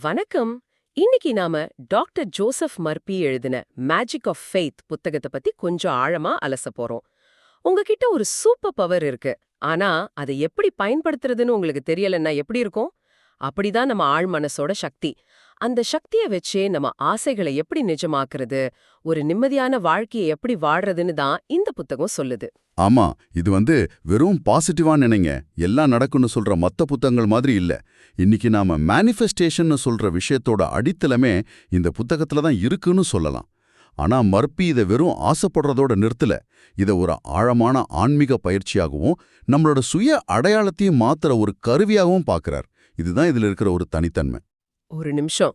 வணக்கம். இன்னைக்கு நாம டாக்டர் ஜோசப் மர்பி எழுதின மேஜிக் ஆஃப் ஃபெய்த் புத்தகத்தை பத்தி கொஞ்சம் ஆழமா அலச போறோம். உங்ககிட்ட ஒரு சூப்பர் பவர் இருக்கு. ஆனா அதை எப்படி பயன்படுத்துறதுன்னு உங்களுக்கு தெரியலன்னா எப்படி இருக்கும்? அப்படிதான் நம்ம ஆழ் மனசோட சக்தி. அந்த சக்தியை வச்சே நம்ம ஆசைகளை எப்படி நிஜமாக்குறது ஒரு நிம்மதியான வாழ்க்கையை எப்படி வாழ்றதுன்னு தான் இந்த புத்தகம் சொல்லுது. ஆமா இது வந்து வெறும் பாசிட்டிவா நினைங்க. எல்லாம் நடக்கும்னு சொல்ற மத்த புத்தகங்கள் மாதிரி இல்ல. இன்னைக்கு நாம மேனிஃபெஸ்டேஷன் சொல்ற விஷயத்தோட அடித்தளமே இந்த புத்தகத்துல தான் இருக்குன்னு சொல்லலாம். ஆனா மறுப்பி இதை வெறும் ஆசைப்படுறதோட நிறுத்தல. இதை ஒரு ஆழமான ஆன்மீக பயிற்சியாகவும் நம்மளோட சுய அடையாளத்தையும் மாத்துற ஒரு கருவியாகவும் பார்க்கிறார் இதுதான் இதுல இருக்கிற ஒரு தனித்தன்மை. ஒரு நிமிஷம்.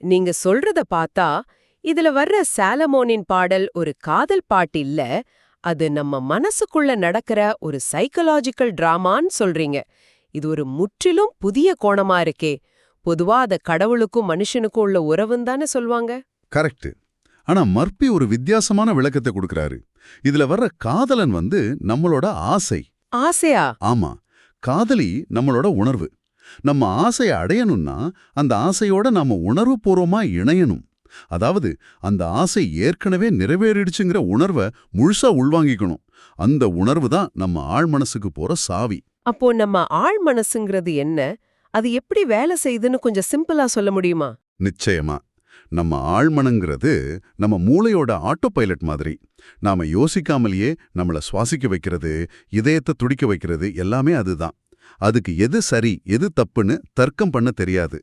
நீங்க சொல்றத பார்த்தா இதுல வர்ற சாலமோனின் பாடல் ஒரு காதல் பாட்டு இல்ல அது நம்ம மனசுக்குள்ள நடக்கிற ஒரு சைக்கலாஜிக்கல் டிராமான்னு சொல்றீங்க. இது ஒரு முற்றிலும் புதிய கோணமா இருக்கே. பொதுவா அத கடவுளுக்கும் மனுஷனுக்கும் உள்ள உறவுன்னு தானே சொல்வாங்க? கரெக்ட் ஆனா மர்பி ஒரு வித்தியாசமான விளக்கத்தை கொடுக்கறாரு. இதுல வர்ற காதலன் வந்து நம்மளோட ஆசை. ஆசையா? ஆமா. காதலி நம்மளோட உணர்வு. நம்ம ஆசையை அடையணும்னா அந்த ஆசையோட நாம உணர்வுபூர்வமா இணையணும். அதாவது அந்த ஆசை ஏற்கனவே நிறைவேறிடுச்சுங்கிற உணர்வை முழுசா உள்வாங்கிக்கணும். அந்த உணர்வு தான் நம்ம ஆழ் மனசுக்கு போற சாவி. அப்போ நம்ம ஆழ் மனசுங்கிறது என்ன? அது எப்படி வேலை செய்யுதுன்னு கொஞ்சம் சிம்பிளா சொல்ல முடியுமா? நிச்சயமா. நம்ம ஆழ்மனங்கிறது நம்ம மூளையோட ஆட்டோ பைலட் மாதிரி. நாம யோசிக்காமலேயே நம்மள சுவாசிக்க வைக்கிறது இதயத்தை துடிக்க வைக்கிறது எல்லாமே அதுதான். அதுக்கு எது சரி எது தப்புன்னு தர்க்கம் பண்ண தெரியாது.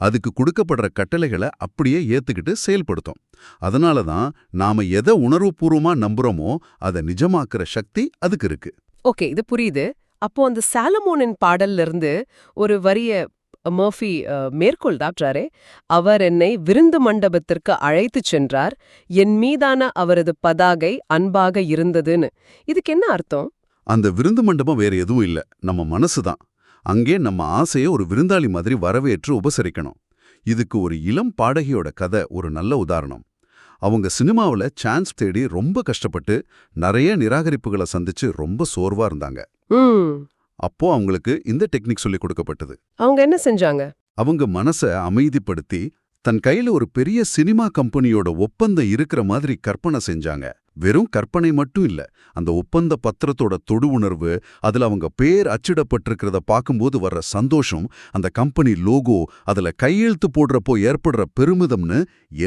அதுக்கு கொடுக்கப்படுற கட்டளைகளை அப்படியே ஏத்துக்கிட்டு செயல்படுத்தும். அதனால தான் நாம எதை உணர்வுபூர்வமா நம்புறோமோ அதை நிஜமாக்குற சக்தி அதுக்கு இருக்கு. ஓகே இது புரியுது. அப்போ அந்த சாலமோனின் பாடல்ல இருந்து ஒரு வரிய மர்ஃபி மேற்கோள் தாற்றாரே அவர் என்னை விருந்து மண்டபத்திற்கு அழைத்துச் சென்றார். என் மீதான அவரது பதாகை அன்பாக இருந்ததுன்னு. இதுக்கு என்ன அர்த்தம்? அந்த விருந்து மண்டபம் வேற எதுவும் இல்ல. நம்ம மனசு தான் அங்கே நம்ம ஆசையை ஒரு விருந்தாளி மாதிரி வரவேற்று உபசரிக்கணும். இதுக்கு ஒரு இளம் பாடகியோட கதை ஒரு நல்ல உதாரணம். அவங்க சினிமாவுல சான்ஸ் தேடி ரொம்ப கஷ்டப்பட்டு நிறைய நிராகரிப்புகளை சந்திச்சு ரொம்ப சோர்வா இருந்தாங்க. அப்போ அவங்களுக்கு இந்த டெக்னிக் சொல்லி கொடுக்கப்பட்டது. அவங்க என்ன செஞ்சாங்க? அவங்க மனசை அமைதிப்படுத்தி தன் கையில ஒரு பெரிய சினிமா கம்பெனியோட ஒப்பந்தம் இருக்கிற மாதிரி கற்பனை செஞ்சாங்க. வெறும் கற்பனை மட்டும் இல்ல அந்த ஒப்பந்த பத்திரத்தோட தொடு உணர்வு அதுல அவங்க பேர் அச்சிடப்பட்டிருக்கிறத பார்க்கும்போது வர்ற சந்தோஷம் அந்த கம்பெனி லோகோ அதுல கையெழுத்து போடுறப்போ ஏற்படுற பெருமிதம்னு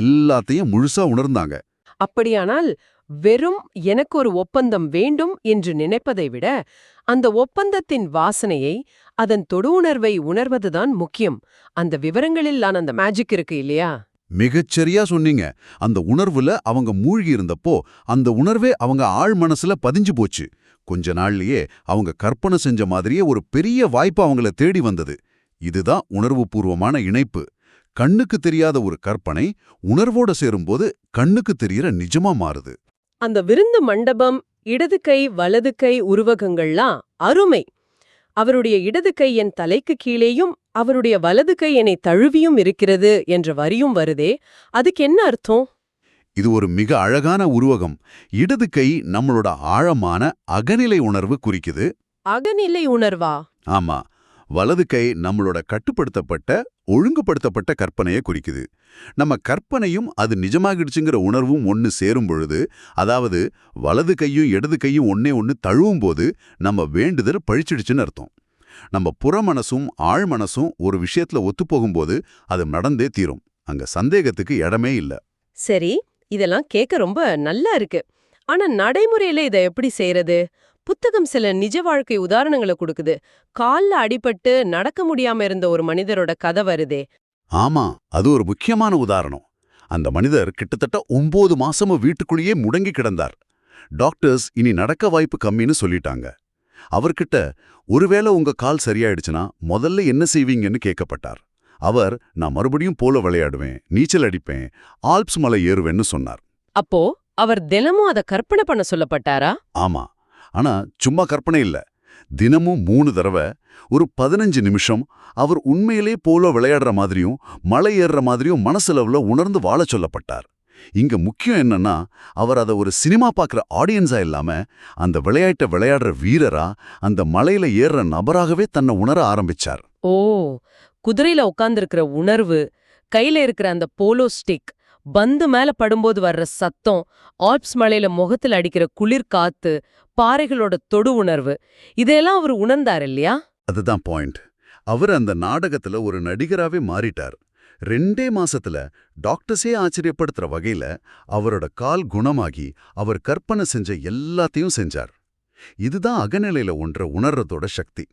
எல்லாத்தையும் முழுசா உணர்ந்தாங்க. அப்படியானால் வெறும் எனக்கு ஒரு ஒப்பந்தம் வேண்டும் என்று நினைப்பதை விட அந்த ஒப்பந்தத்தின் வாசனையை அதன் தொடு உணர்வை உணர்வதுதான் முக்கியம். அந்த விவரங்களில் நான் அந்த மேஜிக் இருக்கு இல்லையா? மிகச்சரியா சொன்னீங்க. அந்த உணர்வுல அவங்க மூழ்கி இருந்தப்போ அந்த உணர்வே அவங்க ஆழ் மனசுல பதிஞ்சு போச்சு. கொஞ்ச நாள்லயே அவங்க கற்பனை செஞ்ச மாதிரியே ஒரு பெரிய வாய்ப்பு அவங்கள தேடி வந்தது. இதுதான் உணர்வுபூர்வமான இணைப்பு. கண்ணுக்கு தெரியாத ஒரு கற்பனை உணர்வோட சேரும்போது கண்ணுக்கு தெரியற நிஜமா மாறுது. அந்த விருந்து மண்டபம் இடது கை வலது கை உருவகங்கள்லாம் அருமை. அவருடைய இடது கை என் தலைக்கு கீழேயும் அவருடைய வலது கை என்னை தழுவியும் இருக்கிறது என்ற வரியும் வருதே. அதுக்கு என்ன அர்த்தம்? இது ஒரு மிக அழகான உருவகம். இடது கை நம்மளோட ஆழமான அகநிலை உணர்வு குறிக்குது. அகநிலை உணர்வா? ஆமா. வலது கை நம்மளோட கட்டுப்படுத்தப்பட்ட ஒழுங்குபடுத்தப்பட்ட கற்பனையை குறிக்குது. நம்ம கற்பனையும் அது நிஜமாகிடுச்சுங்கிற உணர்வும் ஒன்று சேரும் பொழுது அதாவது வலது கையும் இடது கையும் ஒன்னே ஒன்று தழுவும் போது நம்ம வேண்டுதல் பழிச்சிடுச்சுன்னு அர்த்தம். நம்ம புறமனசும் ஆழ்மனசும் ஒரு விஷயத்துல ஒத்துப்போகும்போது அது நடந்தே தீரும். அங்க சந்தேகத்துக்கு இடமே இல்ல. சரி இதெல்லாம் கேட்க ரொம்ப நல்லா இருக்கு. ஆனா நடைமுறையில இதை எப்படி செய்யறது புத்தகம் சில நிஜ வாழ்க்கை உதாரணங்களை கொடுக்குது. கால்ல அடிபட்டு நடக்க முடியாம இருந்த ஒரு மனிதரோட கதை வருதே. ஆமா அது ஒரு முக்கியமான உதாரணம். அந்த மனிதர் கிட்டத்தட்ட ஒன்பது மாசமும் வீட்டுக்குள்ளேயே முடங்கி கிடந்தார். டாக்டர்ஸ் இனி நடக்க வாய்ப்பு கம்மின்னு சொல்லிட்டாங்க. அவர்கிட்ட ஒருவேளை உங்க கால் சரியாயிடுச்சுன்னா முதல்ல என்ன செய்வீங்கன்னு கேட்கப்பட்டார் அவர் நான் மறுபடியும் போல விளையாடுவேன் நீச்சல் அடிப்பேன் ஆல்ப்ஸ் மலை ஏறுவேன்னு சொன்னார். அப்போ அவர் தினமும் அத கற்பனை பண்ண சொல்லப்பட்டாரா? ஆமா ஆனா சும்மா கற்பனை இல்ல. தினமும் மூணு தடவை ஒரு பதினஞ்சு நிமிஷம் அவர் உண்மையிலே போல விளையாடுற மாதிரியும் மலை ஏறுற மாதிரியும் மனசளவில் உணர்ந்து வாழச் சொல்லப்பட்டார். இங்க முக்கியம் என்னன்னா அவர் அதை ஒரு சினிமா பார்க்குற ஆடியன்ஸா இல்லாம அந்த விளையாட்டை விளையாடுற வீரரா அந்த மலையில ஏறுற நபராகவே தன்னை உணர ஆரம்பிச்சார். ஓ! குதிரையில உட்கார்ந்துருக்கிற உணர்வு கையில இருக்கிற அந்த போலோ ஸ்டிக் பந்து மேல படும்போது வர்ற சத்தம் ஆல்ப்ஸ் மலையில முகத்துல அடிக்கிற குளிர் காத்து பாறைகளோட தொடு உணர்வு. இதெல்லாம் அவர் உணர்ந்தார் இல்லையா? அதுதான் பாயிண்ட். அவர் அந்த நாடகத்துல ஒரு நடிகராவே மாறிட்டார். ரெண்டே மாசத்துல டாக்டர்ஸே ஆச்சரியப்படுத்துற வகையில அவரோட கால் குணமாகி அவர் கற்பனை செஞ்ச எல்லாத்தையும் செஞ்சார். இதுதான் அகநிலையில ஒன்ற உணர்றதோட சக்தி.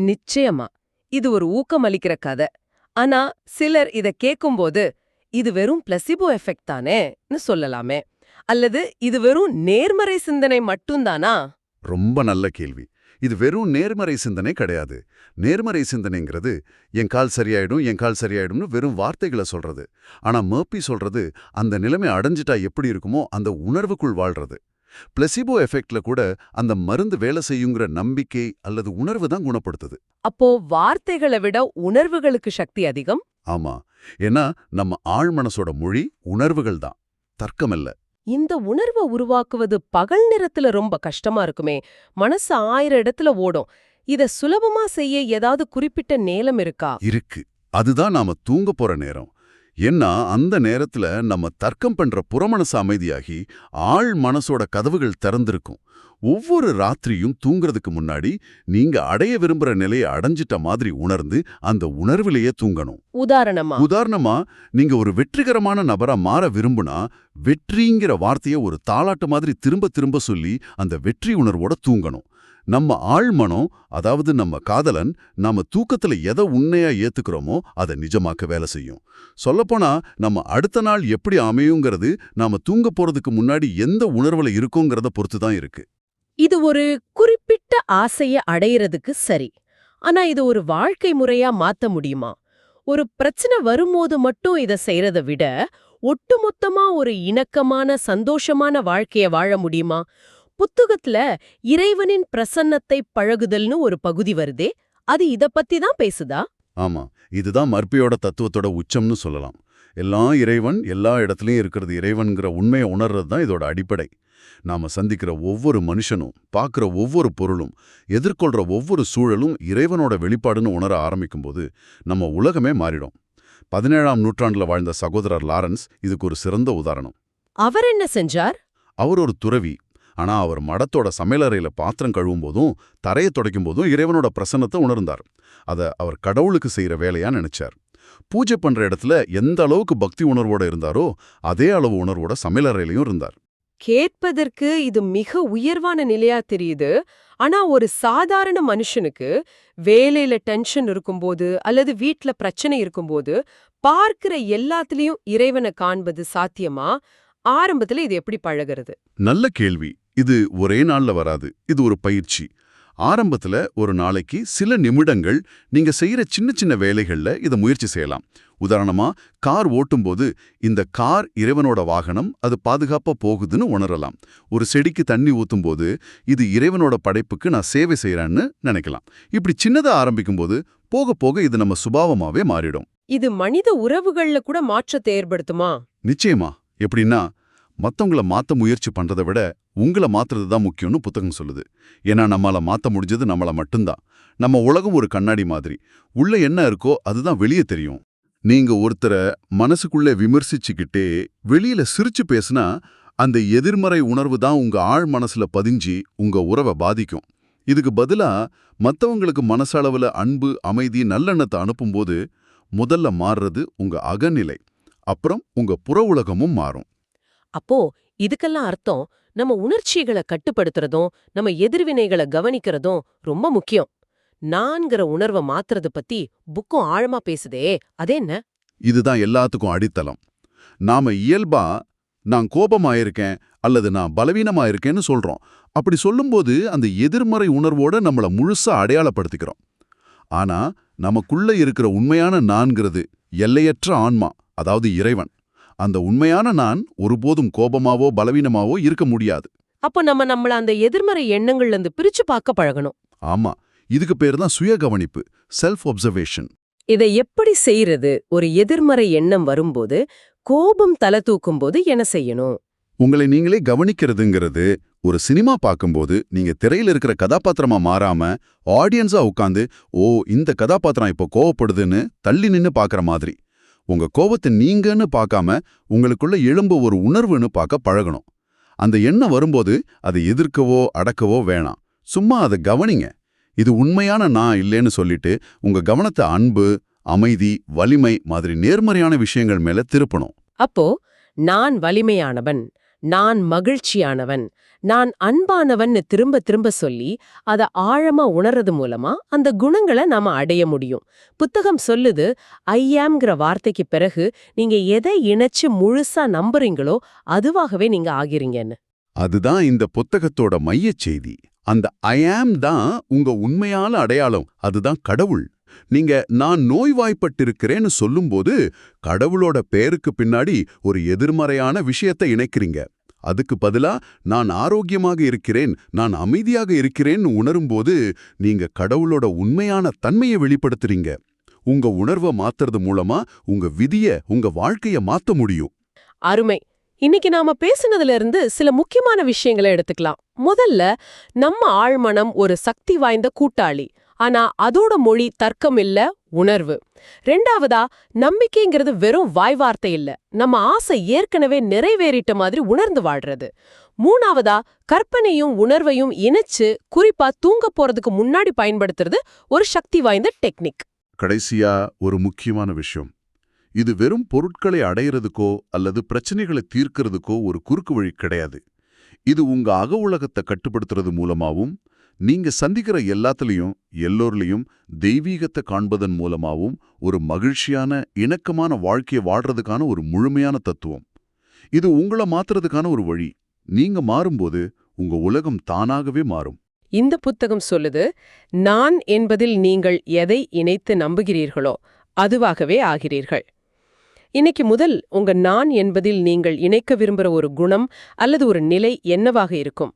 நிச்சயமா. இது ஒரு ஊக்கமளிக்கிற கதை. ஆனா சிலர் இத கேக்கும்போது இது வெறும் பிளசிபோ எஃபெக்ட் தானேன்னு சொல்லலாமே. அல்லது இது வெறும் நேர்மறை சிந்தனை மட்டும்தானா? ரொம்ப நல்ல கேள்வி. இது வெறும் நேர்மறை சிந்தனை கிடையாது. நேர்மறை சிந்தனைங்கிறது என் கால் சரியாயிடும் என் கால் சரியாயிடும்னு வெறும் வார்த்தைகளை சொல்றது. ஆனா மர்பி சொல்றது அந்த நிலைமை அடைஞ்சிட்டா எப்படி இருக்குமோ அந்த உணர்வுக்குள் வாழ்றது. பிளசிபோ எஃபெக்ட்ல கூட அந்த மருந்து வேலை செய்யுங்கிற நம்பிக்கை அல்லது உணர்வு தான் குணப்படுத்துது. அப்போ வார்த்தைகளை விட உணர்வுகளுக்கு சக்தி அதிகம்? ஆமா. ஏன்னா நம்ம ஆழ் மனசோட மொழி உணர்வுகள் தான். தர்க்கமல்ல. இந்த உணர்வை உருவாக்குவது பகல் நேரத்துல ரொம்ப கஷ்டமா இருக்குமே. மனசு ஆயிரம் இடத்துல ஓடும். இத சுலபமா செய்ய ஏதாவது குறிப்பிட்ட நேரம் இருக்கா? இருக்கு. அதுதான் நாம தூங்க போற நேரம். ஏன்னா அந்த நேரத்துல நம்ம தர்க்கம் பண்ற புறமனசு அமைதியாகி ஆழ் மனசோட கதவுகள் திறந்திருக்கும். ஒவ்வொரு ராத்திரியும் தூங்குறதுக்கு முன்னாடி நீங்க அடைய விரும்புற நிலையை அடைஞ்சிட்ட மாதிரி உணர்ந்து அந்த உணர்விலேயே தூங்கணும். உதாரணமா? உதாரணமா நீங்க ஒரு வெற்றிகரமான நபரா மாற விரும்புனா வெற்றிங்கிற வார்த்தையை ஒரு தாலாட்டு மாதிரி திரும்ப திரும்ப சொல்லி அந்த வெற்றி உணர்வோட தூங்கணும். நம்ம ஆழ்மனம் அதாவது நம்ம காதலன் நம்ம தூக்கத்துல எதை உண்மையா ஏத்துக்கிறோமோ அதை நிஜமாக்க வேலை செய்யும். சொல்லப்போனா நம்ம அடுத்த நாள் எப்படி அமையுங்கிறது நாம தூங்க போறதுக்கு முன்னாடி எந்த உணர்வுல இருக்கோங்கிறத பொறுத்து தான் இருக்கு. இது ஒரு குறிப்பிட்ட ஆசைய அடையிறதுக்கு சரி. ஆனா இது ஒரு வாழ்க்கை முறையா மாத்த முடியுமா? ஒரு பிரச்சனை வரும்போது மட்டும் இத செய்யறத விட ஒட்டுமொத்தமா ஒரு இணக்கமான சந்தோஷமான வாழ்க்கைய வாழ முடியுமா? புத்தகத்துல இறைவனின் பிரசன்னத்தை பழகுதல்னு ஒரு பகுதி வருதே. அது இத பத்தி தான் பேசுதா? ஆமா. இதுதான் மர்பியோட தத்துவத்தோட உச்சம்னு சொல்லலாம். எல்லாம் இறைவன் எல்லா இடத்துலயும் இருக்கிறது இறைவன்கிற உண்மையை உணர்றது தான் இதோட அடிப்படை. நாம சந்திக்கிற ஒவ்வொரு மனுஷனும் பார்க்குற ஒவ்வொரு பொருளும் எதிர்கொள்ற ஒவ்வொரு சூழலும் இறைவனோட வெளிப்பாடுன்னு உணர ஆரம்பிக்கும்போது நம்ம உலகமே மாறிடும். பதினேழாம் நூற்றாண்டுல வாழ்ந்த சகோதரர் லாரன்ஸ் இதுக்கு ஒரு சிறந்த உதாரணம். அவர் என்ன செஞ்சார்? அவர் ஒரு துறவி. ஆனா அவர் மடத்தோட சமையலறையில பாத்திரம் கழுவும் போதும் தரையை துடைக்கும் போதும் இறைவனோட பிரசன்னத்தை உணர்ந்தார். அத அவர் கடவுளுக்கு செய்யற வேலையா நினைச்சார். பூஜை பண்ற இடத்துல எந்த அளவுக்கு பக்தி உணர்வோட இருந்தாரோ அதே அளவு உணர்வோட சமையலறையிலையும் இருந்தார். கேட்பதற்கு இது மிக உயர்வான நிலையா தெரியுது. ஆனா ஒரு சாதாரண மனுஷனுக்கு வேலையில டென்ஷன் இருக்கும்போது அல்லது வீட்ல பிரச்சனை இருக்கும்போது பார்க்கிற எல்லாத்துலயும் இறைவனை காண்பது சாத்தியமா? ஆரம்பத்துல இது எப்படி பழகிறது? நல்ல கேள்வி. இது ஒரே நாள்ல வராது. இது ஒரு பயிற்சி. ஆரம்பத்துல ஒரு நாளைக்கு சில நிமிடங்கள் நீங்க செய்யற சின்ன சின்ன வேலைகள்ல இதை முயற்சி செய்யலாம். உதாரணமா கார் ஓட்டும்போது இந்த கார் இறைவனோட வாகனம் அது பாதுகாப்பா போகுதுன்னு உணரலாம். ஒரு செடிக்கு தண்ணி ஊத்தும்போது இது இறைவனோட படைப்புக்கு நான் சேவை செய்யறேன்னு நினைக்கலாம். இப்படி சின்னதா ஆரம்பிக்கும்போது போக போக இது நம்ம சுபாவமாவே மாறிடும். இது மனித உறவுகள்ல கூட மாற்றத்தை ஏற்படுத்துமா? நிச்சயமா. எப்படின்னா மத்தவங்கள மாத்த முயற்சி பண்றதை விட உங்கள மாத்துறது தான் முக்கியம்னு புத்தகம் சொல்லுது. ஏன்னா நம்மள மாத்த முடிஞ்சது நம்மள மட்டும்தான். நம்ம உலகம் ஒரு கண்ணாடி மாதிரி. உள்ள என்ன இருக்கோ அதுதான் வெளியே தெரியும். நீங்க ஒருத்தரை மனசுக்குள்ளே விமர்சிச்சுக்கிட்டே வெளியில சிரிச்சு பேசுனா அந்த எதிர்மறை உணர்வு தான் உங்க ஆழ் மனசுல பதிஞ்சு உங்க உறவை பாதிக்கும். இதுக்கு பதிலா மத்தவங்களுக்கு மனசளவுல அன்பு அமைதி நல்லெண்ணத்தை அனுப்பும்போது முதல்ல மாறுறது உங்க அகநிலை. அப்புறம் உங்க புற உலகமும் மாறும். அப்போ இதுக்கெல்லாம் அர்த்தம் நம்ம உணர்ச்சிகளை கட்டுப்படுத்துறதும் நம்ம எதிர்வினைகளை கவனிக்கிறதும் ரொம்ப முக்கியம். நான்கிற உணர்வை மாத்துறது பத்தி புக்கும் ஆழமா பேசுதே அதே என்ன? இதுதான் எல்லாத்துக்கும் அடித்தளம். நாம இயல்பா நான் கோபமாயிருக்கேன் அல்லது நான் பலவீனமா இருக்கேன்னு சொல்றோம். அப்படி சொல்லும்போது அந்த எதிர்மறை உணர்வோட நம்மள முழுசா அடையாளப்படுத்திக்கிறோம். ஆனா நமக்குள்ள இருக்கிற உண்மையான நான்கிறது எல்லையற்ற ஆன்மா அதாவது இறைவன். அந்த உண்மையான நான் ஒருபோதும் கோபமாவோ பலவீனமாவோ இருக்க முடியாது. அப்போ நம்ம நம்மள அந்த எதிர்மறை எண்ணங்கள்ல இருந்து பிரிச்சு பார்க்க பழகணும். ஆமா. இதுக்கு பேர் தான் சுய கவனிப்பு செல்ஃப் ஒப்சர்வேஷன் இதை எப்படி செய்யறது ஒரு எதிர்மறை எண்ணம் வரும்போது கோபம் தலை தூக்கும்போது என்ன செய்யணும்? உங்களை நீங்களே கவனிக்கிறதுங்கிறது ஒரு சினிமா பார்க்கும்போது நீங்க திரையில இருக்கிற கதாபாத்திரமா மாறாம ஆடியன்ஸா உட்காந்து ஓ இந்த கதாபாத்திரம் இப்போ கோவப்படுதுன்னு தள்ளி நின்னு பார்க்கற மாதிரி. உங்க கோபத்தை நீங்கன்னு பார்க்காம உங்களுக்குள்ள எழும்ப ஒரு உணர்வுன்னு பார்க்க பழகணும். அந்த எண்ணம் வரும்போது அதை எதிர்க்கவோ அடக்கவோ வேணாம். சும்மா அதை கவனிங்க. இது உண்மையான நான் இல்லைன்னு சொல்லிட்டு உங்க கவனத்தை அன்பு அமைதி வலிமை மாதிரி நேர்மறையான விஷயங்கள் மேல திருப்பணும். அப்போ நான் வலிமையானவன் நான் மகிழ்ச்சியானவன் நான் அன்பானவன்னு திரும்ப திரும்ப சொல்லி அத ஆழமா உணர்றது மூலமா அந்த குணங்களை நாம அடைய முடியும். புத்தகம் சொல்லுது ஐயாம்ங்கிற வார்த்தைக்கு பிறகு நீங்க எதை இணைச்சு முழுசா நம்புறீங்களோ அதுவாகவே நீங்க ஆகிறீங்கன்னு. அதுதான் இந்த புத்தகத்தோட மையச் செய்தி. அந்த ஐயாம் தான் உங்க உண்மையான அடையாளம். அதுதான் கடவுள். நீங்க நான் நோய்வாய்ப்பட்டிருக்கிறேன்னு சொல்லும்போது கடவுளோட பேருக்கு பின்னாடி ஒரு எதிர்மறையான விஷயத்தை இணைக்கிறீங்க. அதுக்கு பதிலா நான் ஆரோக்கியமாக இருக்கிறேன் நான் அமைதியாக இருக்கிறேன்னு உணரும்போது நீங்க கடவுளோட உண்மையான தன்மையை வெளிப்படுத்துறீங்க. உங்க உணர்வை மாத்துறது மூலமா உங்க விதிய உங்க வாழ்க்கைய மாத்த முடியும். அருமை. இன்னைக்கு நாம பேசுனதுல இருந்து சில முக்கியமான விஷயங்களை எடுத்துக்கலாம். முதல்ல நம்ம ஆழ்மனம் ஒரு சக்தி வாய்ந்த கூட்டாளி. ஆனா அதோட மொழி தர்க்கம் இல்ல உணர்வு. ரெண்டாவதா நம்பிக்கைங்கிறது வெறும் வாய் வார்த்தை இல்ல. நம்ம ஆசை ஏற்கனவே நிறைவேறிட்ட மாதிரி உணர்ந்து வாழ்றது. மூணாவதா கற்பனையும் உணர்வையும் இணைச்சு குறிப்பா தூங்க போறதுக்கு முன்னாடி பயன்படுத்துறது ஒரு சக்தி வாய்ந்த டெக்னிக். கடைசியா ஒரு முக்கியமான விஷயம். இது வெறும் பொருட்களை அடையிறதுக்கோ அல்லது பிரச்சனைகளை தீர்க்கறதுக்கோ ஒரு குறுக்கு வழி கிடையாது. இது உங்க அக உலகத்தை கட்டுப்படுத்துறது மூலமாவும் நீங்க சந்திக்கிற எல்லாத்துலயும் எல்லோர்லயும் தெய்வீகத்தை காண்பதன் மூலமாவும் ஒரு மகிழ்ச்சியான இணக்கமான வாழ்க்கையை வாழ்றதுக்கான ஒரு முழுமையான தத்துவம். இது உங்களை மாத்துறதுக்கான ஒரு வழி. நீங்க மாறும்போது உங்க உலகம் தானாகவே மாறும். இந்த புத்தகம் சொல்லுது நான் என்பதில் நீங்கள் எதை இணைத்து நம்புகிறீர்களோ அதுவாகவே ஆகிறீர்கள். இன்னைக்கு முதல் உங்க நான் என்பதில் நீங்கள் இணைக்க விரும்புகிற ஒரு குணம் அல்லது ஒரு நிலை என்னவாக இருக்கும்?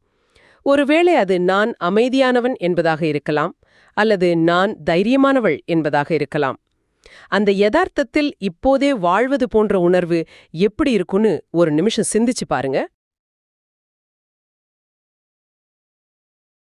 ஒருவேளை அது நான் அமைதியானவன் என்பதாக இருக்கலாம் அல்லது நான் தைரியமானவள் என்பதாக இருக்கலாம். அந்த யதார்த்தத்தில் இப்போதே வாழ்வது போன்ற உணர்வு எப்படி இருக்குன்னு ஒரு நிமிஷம் சிந்திச்சு பாருங்க.